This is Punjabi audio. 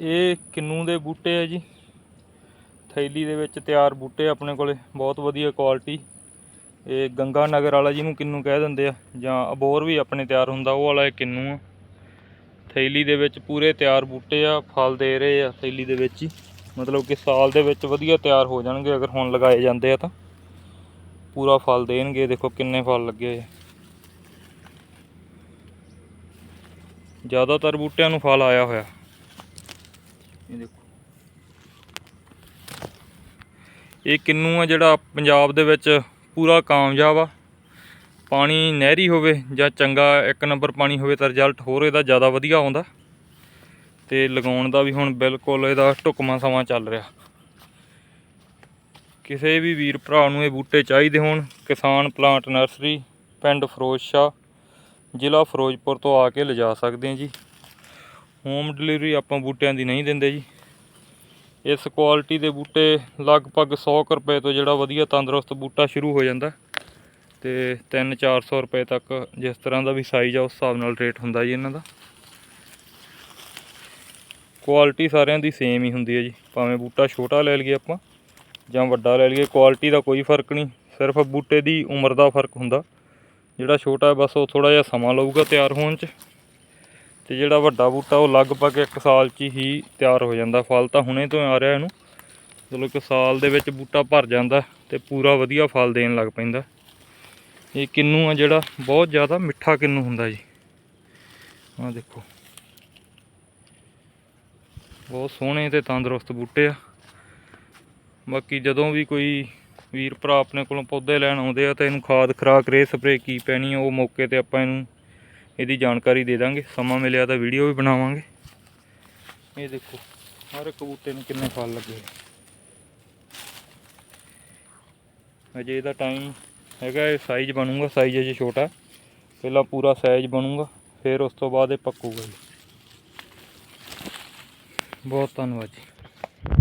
ਇਹ ਕਿੰਨੂ ਦੇ ਬੂਟੇ ਆ ਜੀ। ਥੈਲੀ ਦੇ ਵਿੱਚ ਤਿਆਰ ਬੂਟੇ ਆਪਣੇ ਕੋਲੇ, ਬਹੁਤ ਵਧੀਆ ਕੁਆਲਿਟੀ ਇਹ ਗੰਗਾ ਨਗਰ ਵਾਲਾ ਜਿਹਨੂੰ ਕਿੰਨੂ ਕਹਿ ਦਿੰਦੇ ਆ, ਜਾਂ ਅਬੋਰ ਵੀ ਆਪਣੇ ਤਿਆਰ ਹੁੰਦਾ, ਉਹ ਵਾਲਾ ਇਹ ਕਿੰਨੂ ਆ। ਥੈਲੀ ਦੇ ਵਿੱਚ ਪੂਰੇ ਤਿਆਰ ਬੂਟੇ ਆ, ਫਲ ਦੇ ਰਹੇ ਆ ਥੈਲੀ ਦੇ ਵਿੱਚ ਹੀ। ਮਤਲਬ ਕਿ ਸਾਲ ਦੇ ਵਿੱਚ ਵਧੀਆ ਤਿਆਰ ਹੋ ਜਾਣਗੇ, ਅਗਰ ਹੁਣ ਲਗਾਏ ਜਾਂਦੇ ਆ ਤਾਂ। ਪੂਰਾ ਫਲ ਦੇਣਗੇ, ਦੇਖੋ ਕਿੰਨੇ ਫਲ ਲੱਗੇ ਹੋਏ ਆ। ਜ਼ਿਆਦਾਤਰ ਬੂਟਿਆਂ ਨੂੰ ਫਲ ਆਇਆ ਹੋਇਆ। ਇਹ ਦੇਖੋ। ਇਹ ਕਿੰਨੂ ਆ ਜਿਹੜਾ ਪੰਜਾਬ ਦੇ ਵਿੱਚ ਪੂਰਾ ਕਾਮਯਾਬ ਆ। ਪਾਣੀ ਨਹਿਰੀ ਹੋਵੇ ਜਾਂ ਚੰਗਾ ਇੱਕ ਨੰਬਰ ਪਾਣੀ ਹੋਵੇ ਤਾਂ ਰਿਜ਼ਲਟ ਹੋਰ ਇਹਦਾ ਜ਼ਿਆਦਾ ਵਧੀਆ ਆਉਂਦਾ। ਤੇ ਲਗਾਉਣ ਦਾ ਵੀ ਹੁਣ ਬਿਲਕੁਲ ਇਹਦਾ ਢੁਕਮਾ ਸਮਾਂ ਚੱਲ ਰਿਹਾ। ਕਿਸੇ ਵੀ ਵੀਰ ਭਰਾ ਨੂੰ ਇਹ ਬੂਟੇ ਚਾਹੀਦੇ ਹੋਣ, ਕਿਸਾਨ ਪਲਾਂਟ ਨਰਸਰੀ ਪਿੰਡ ਫਿਰੋਜ਼ਸ਼ਾਹ ਜ਼ਿਲ੍ਹਾ ਫਿਰੋਜ਼ਪੁਰ ਤੋਂ ਆ ਕੇ ਲਿਜਾ ਸਕਦੇ ਆ ਜੀ। ਹੋਮ ਡਿਲੀਵਰੀ ਆਪਾਂ ਬੂਟਿਆਂ ਦੀ ਨਹੀਂ ਦਿੰਦੇ ਜੀ। ਇਸ ਕੁਆਲਿਟੀ ਦੇ ਬੂਟੇ ਲਗਭਗ 100 ਕੁ ਰੁਪਏ ਤੋਂ ਜਿਹੜਾ ਵਧੀਆ ਤੰਦਰੁਸਤ ਬੂਟਾ ਸ਼ੁਰੂ ਹੋ ਜਾਂਦਾ। ਤੇ 3-400 ਰੁਪਏ ਤੱਕ ਜਿਸ ਤਰ੍ਹਾਂ ਦਾ ਵੀ ਸਾਈਜ਼ ਆ, ਉਸ ਹਿਸਾਬ ਨਾਲ ਰੇਟ ਹੁੰਦਾ ਜੀ ਇਹਨਾਂ ਦਾ। ਕੁਆਲਿਟੀ ਸਾਰਿਆਂ ਦੀ ਸੇਮ ਹੀ ਹੁੰਦੀ ਹੈ ਜੀ। ਭਾਵੇਂ ਬੂਟਾ ਛੋਟਾ ਲੈ ਲਈਏ ਆਪਾਂ ਜਾਂ ਵੱਡਾ ਲੈ ਲਈਏ ਕੁਆਲਿਟੀ ਦਾ ਕੋਈ ਫ਼ਰਕ ਨਹੀਂ। ਸਿਰਫ ਬੂਟੇ ਦੀ ਉਮਰ ਦਾ ਫ਼ਰਕ ਹੁੰਦਾ। ਜਿਹੜਾ ਛੋਟਾ ਹੈ ਬਸ ਉਹ ਥੋੜਾ ਜਿਹਾ ਸਮਾਂ ਲਊਗਾ ਤਿਆਰ ਹੋਣ 'ਚ। ਤੇ ਜਿਹੜਾ ਵੱਡਾ ਬੂਟਾ ਉਹ ਲਗਭਗ 1 ਸਾਲ 'ਚ ਹੀ ਤਿਆਰ ਹੋ ਜਾਂਦਾ। ਫਲ ਤਾਂ ਹੁਣੇ ਤੋਂ ਆ ਰਿਹਾ ਇਹਨੂੰ। ਚਲੋ ਇੱਕ ਸਾਲ ਦੇ ਵਿੱਚ ਬੂਟਾ ਭਰ ਜਾਂਦਾ ਤੇ ਪੂਰਾ ਵਧੀਆ ਫਲ ਦੇਣ ਲੱਗ ਪੈਂਦਾ। ਇਹ ਕਿੰਨੂ ਆ ਜਿਹੜਾ? ਬਹੁਤ ਜ਼ਿਆਦਾ ਮਿੱਠਾ ਕਿੰਨੂ ਹੁੰਦਾ ਜੀ। ਆਹ ਦੇਖੋ। ਬਹੁਤ ਸੋਹਣੇ ਤੇ ਤੰਦਰੁਸਤ ਬੂਟੇ ਆ। ਬਾਕੀ ਜਦੋਂ ਵੀ ਕੋਈ ਵੀਰ ਭਰਾ ਆਪਣੇ ਕੋਲੋਂ ਪੌਦੇ ਲੈਣ ਆਉਂਦੇ ਆ ਤਾਂ ਇਹਨੂੰ ਖਾਦ ਖਰਾਕ ਰੇ ਸਪਰੇ ਕੀ ਪੈਣੀ ਉਹ ਮੌਕੇ ਤੇ ਆਪਾਂ ਇਹਨੂੰ ਇਹਦੀ ਜਾਣਕਾਰੀ ਦੇ ਦਾਂਗੇ, ਸਮਾਂ ਮਿਲਿਆ ਤਾਂ ਵੀਡੀਓ ਵੀ ਬਣਾਵਾਂਗੇ। ਇਹ ਦੇਖੋ, ਹਰ ਇੱਕ ਬੂਟੇ ਨੂੰ ਕਿੰਨੇ ਫਲ ਲੱਗੇ ਅਜੇ ਇਹਦਾ ਟਾਈਮ ਹੈਗਾ, ਇਹ ਸਾਈਜ਼ ਬਣੂਗਾ ਸਾਈਜ਼ ਅਜੇ ਛੋਟਾ। ਪਹਿਲਾਂ ਪੂਰਾ ਸਾਈਜ਼ ਬਣੂਗਾ, ਫਿਰ ਉਸ ਤੋਂ ਬਾਅਦ ਇਹ ਪੱਕੂਗਾ ਜੀ। ਬਹੁਤ ਧੰਨਵਾਦ ਜੀ।